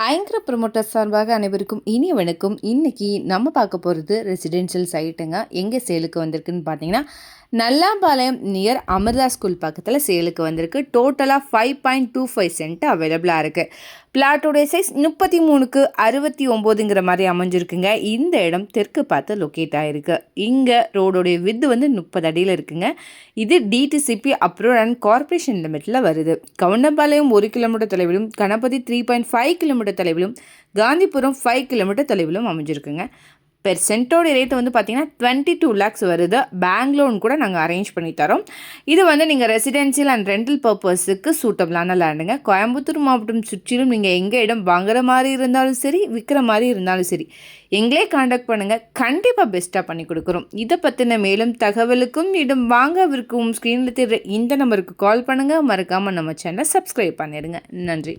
ஐங்கர promoter சார்பாக அனைவருக்கும் இனி வணக்கம் இன்றைக்கி நம்ம பார்க்க போகிறது ரெசிடென்ஷியல் சைட்டுங்க எங்கே சேலுக்கு வந்திருக்குன்னு பார்த்தீங்கன்னா நல்லாம்பாளையம் நியர் அமிர்தா ஸ்கூல் பக்கத்தில் சேலுக்கு வந்திருக்கு. டோட்டலாக five point two five cent அவைலபிளாக இருக்குது பிளாட்டோடைய சைஸ் முப்பத்தி மூணுக்கு அறுபத்தி ஒம்போதுங்கிற மாதிரி அமைஞ்சிருக்குங்க. இந்த இடம் தெற்கு பார்த்து லொக்கேட் ஆகிருக்கு இங்கே ரோடோடைய வித்து வந்து முப்பது அடியில் இருக்குங்க. இது டிடிசிபி அப்ரூவ் அண்ட் கார்பரேஷன் லிமிட்டில் வருது. கவுண்டம்பாளையம் ஒரு கிலோமீட்டர் தொலைவிலும் Ganapathy three point five kilometre தொலைவிலும் காந்திபுரம் ஃபைவ் கிலோமீட்டர் தொலைவிலும் அமைஞ்சிருக்குங்க. பெர்சென்ட்டோட ரேட் வந்து பார்த்தீங்கன்னா டுவெண்ட்டி டூ லேக்ஸ் வருது. பேங்க் லோன் கூட நாங்கள் அரேஞ்ச் பண்ணி தரோம். இது வந்து நீங்கள் ரெசிடென்சியல் அண்ட் ரெண்டல் பர்பஸுக்கு சூட்டபிளான லேண்டுங்க கோயம்புத்தூர் மாவட்டம் சுற்றிலும் நீங்கள் எங்கே இடம் வாங்குற மாதிரி இருந்தாலும் சரி விற்கிற மாதிரி இருந்தாலும் சரி எங்களே காண்டாக்ட் பண்ணுங்கள் கண்டிப்பாக பெஸ்ட்டாக பண்ணி கொடுக்குறோம். இதை பற்றின மேலும் தகவலுக்கும் இடம் வாங்க விற்கும் ஸ்க்ரீனில் தெரிகிற இந்த நம்பருக்கு கால் பண்ணுங்கள் மறக்காமல் நம்ம சேனலை சப்ஸ்கிரைப் பண்ணிடுங்க. நன்றி.